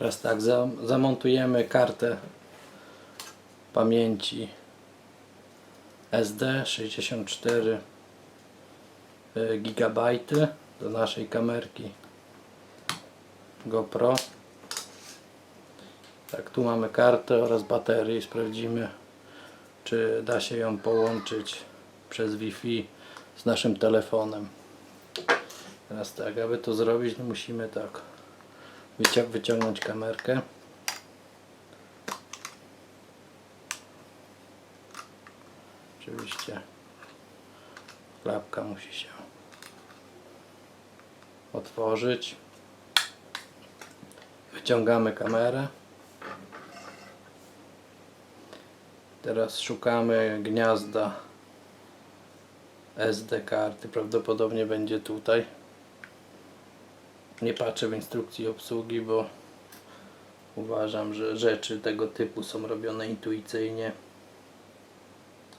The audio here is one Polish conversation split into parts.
Teraz tak, za, zamontujemy kartę pamięci SD 64 y, gigabajty do naszej kamerki GoPro. Tak, tu mamy kartę oraz baterię sprawdzimy czy da się ją połączyć przez Wi-Fi z naszym telefonem. Teraz tak, aby to zrobić, musimy tak wycią- wyciągnąć kamerkę. Oczywiście klapka musi się otworzyć. Wyciągamy kamerę. Teraz szukamy gniazda SD karty. Prawdopodobnie będzie tutaj. Nie patrzę w instrukcji obsługi, bo uważam, że rzeczy tego typu są robione intuicyjnie.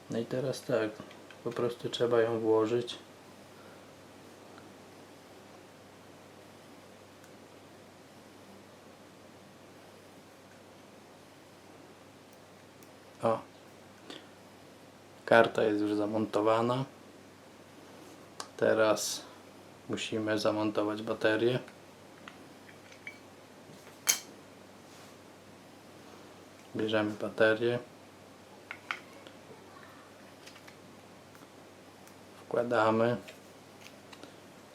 No i teraz tak, po prostu trzeba ją włożyć. O. Karta jest już zamontowana. Teraz musimy zamontować baterię. Bierzemy baterię. Wkładamy.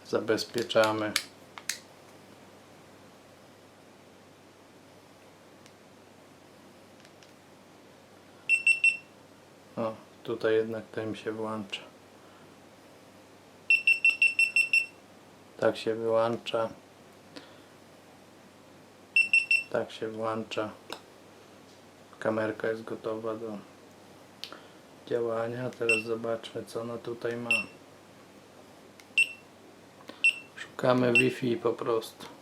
Zabezpieczamy. O, tutaj jednak ten się włącza. Tak się wyłącza. Tak się włącza. Kamerka jest gotowa do działania. Teraz zobaczmy co ona tutaj ma. Szukamy Wi-Fi po prostu.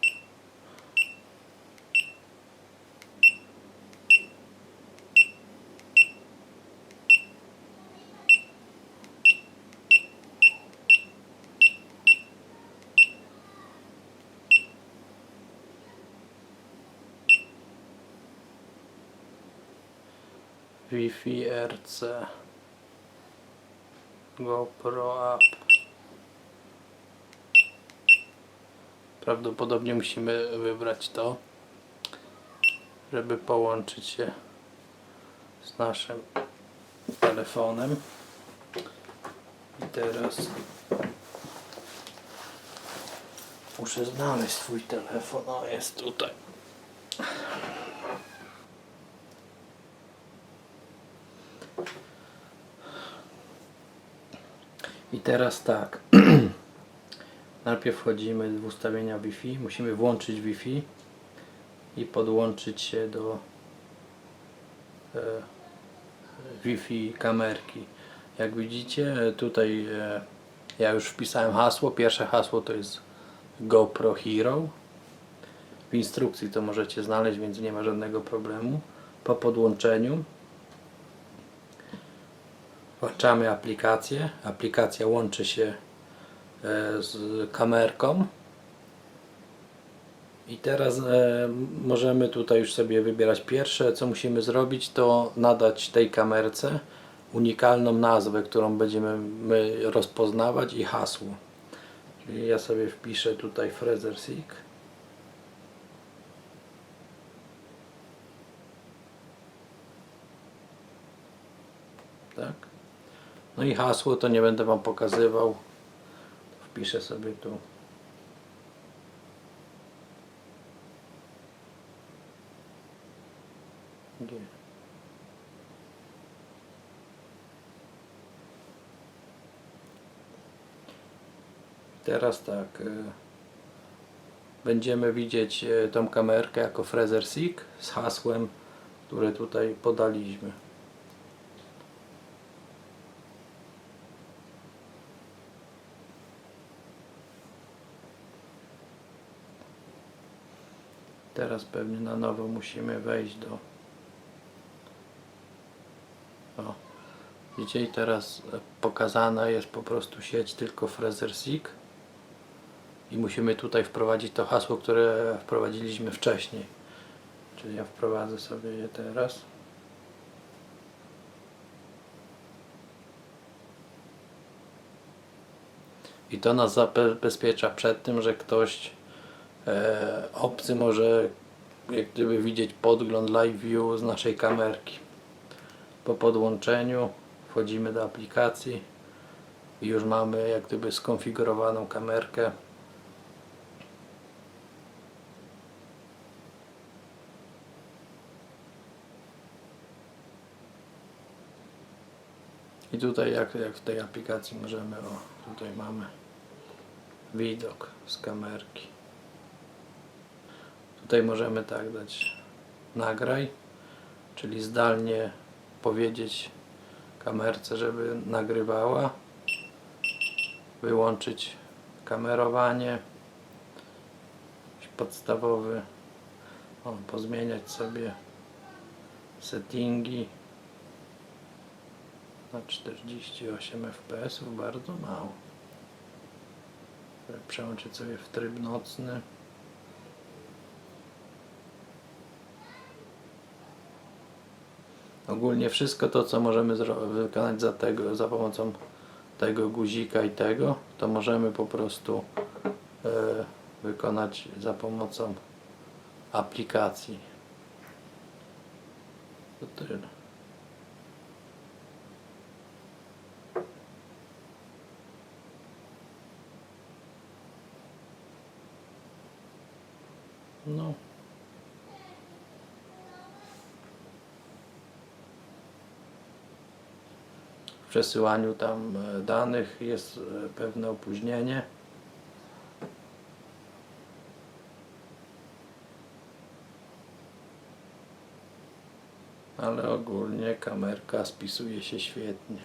Wi-Fi RC GoPro App. Prawdopodobnie musimy wybrać to żeby połączyć się z naszym telefonem. I teraz muszę znaleźć swój telefon. O jest tutaj I teraz tak. Najpierw wchodzimy w ustawienia Wi-Fi. Musimy włączyć Wi-Fi i podłączyć się do e, Wi-Fi kamerki. Jak widzicie, tutaj e, ja już wpisałem hasło. Pierwsze hasło to jest GoPro Hero. W instrukcji to możecie znaleźć, więc nie ma żadnego problemu. Po podłączeniu Włączamy aplikację. Aplikacja łączy się e, z kamerką. I teraz e, możemy tutaj już sobie wybierać pierwsze, co musimy zrobić, to nadać tej kamerce unikalną nazwę, którą będziemy my rozpoznawać i hasło. Czyli ja sobie wpiszę tutaj Fraser Seek. Tak. No i hasło to nie będę Wam pokazywał. Wpiszę sobie tu. G. Teraz tak. y, Będziemy widzieć y, tą kamerkę jako Fraser Seek z hasłem, które tutaj podaliśmy. Teraz pewnie na nowo musimy wejść do. O. Widzicie, teraz pokazana jest po prostu sieć tylko Fraser. I musimy tutaj wprowadzić to hasło, które wprowadziliśmy wcześniej. Czyli ja wprowadzę sobie je teraz. I to nas zabezpiecza przed tym, że ktoś e, obcy może jak gdyby widzieć podgląd live view z naszej kamerki. Po podłączeniu wchodzimy do aplikacji i już mamy jak gdyby skonfigurowaną kamerkę. I tutaj jak, jak w tej aplikacji możemy, o tutaj mamy widok z kamerki. Tutaj możemy tak dać nagraj, czyli zdalnie powiedzieć kamerce, żeby nagrywała, wyłączyć kamerowanie, podstawowy, o, pozmieniać sobie settingi na 48 fps, bardzo mało. Przełączyć sobie w tryb nocny. Ogólnie wszystko to, co możemy wykonać za, tego, za pomocą tego guzika i tego, to możemy po prostu e, wykonać za pomocą aplikacji. To tyle. No. Przesyłaniu tam e, danych jest e, pewne opóźnienie. Ale ogólnie kamerka spisuje się świetnie.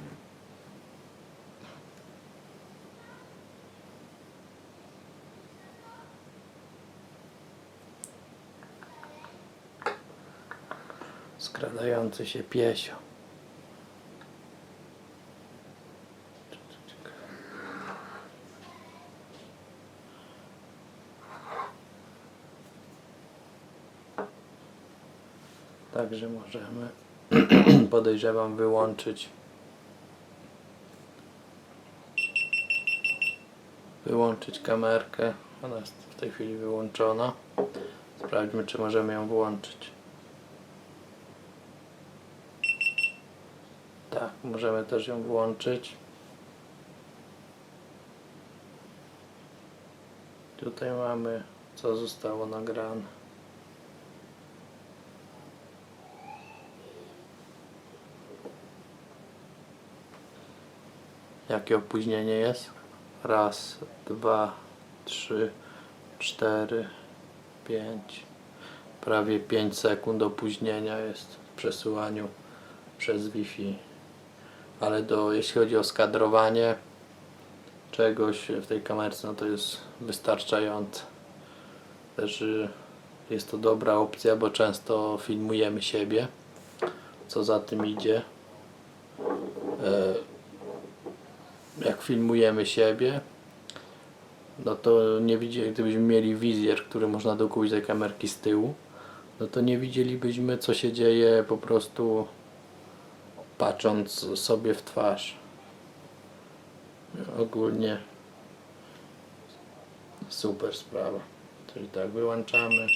Skradający się piesio. Także możemy podejrzewam wyłączyć wyłączyć kamerkę. Ona jest w tej chwili wyłączona. Sprawdźmy czy możemy ją włączyć. Tak, możemy też ją włączyć. Tutaj mamy co zostało nagrane. Jakie opóźnienie jest? Raz, dwa, trzy, cztery, pięć. Prawie 5 sekund opóźnienia jest w przesyłaniu przez Wi-Fi. Ale do, jeśli chodzi o skadrowanie czegoś w tej kamerce, no to jest wystarczające. Też y, jest to dobra opcja, bo często filmujemy siebie. Co za tym idzie. E, jak filmujemy siebie, no to nie widzi, gdybyśmy mieli wizjer, który można dokupić tej kamerki z tyłu, no to nie widzielibyśmy co się dzieje po prostu patrząc sobie w twarz. Ogólnie super sprawa. Czyli tak, wyłączamy.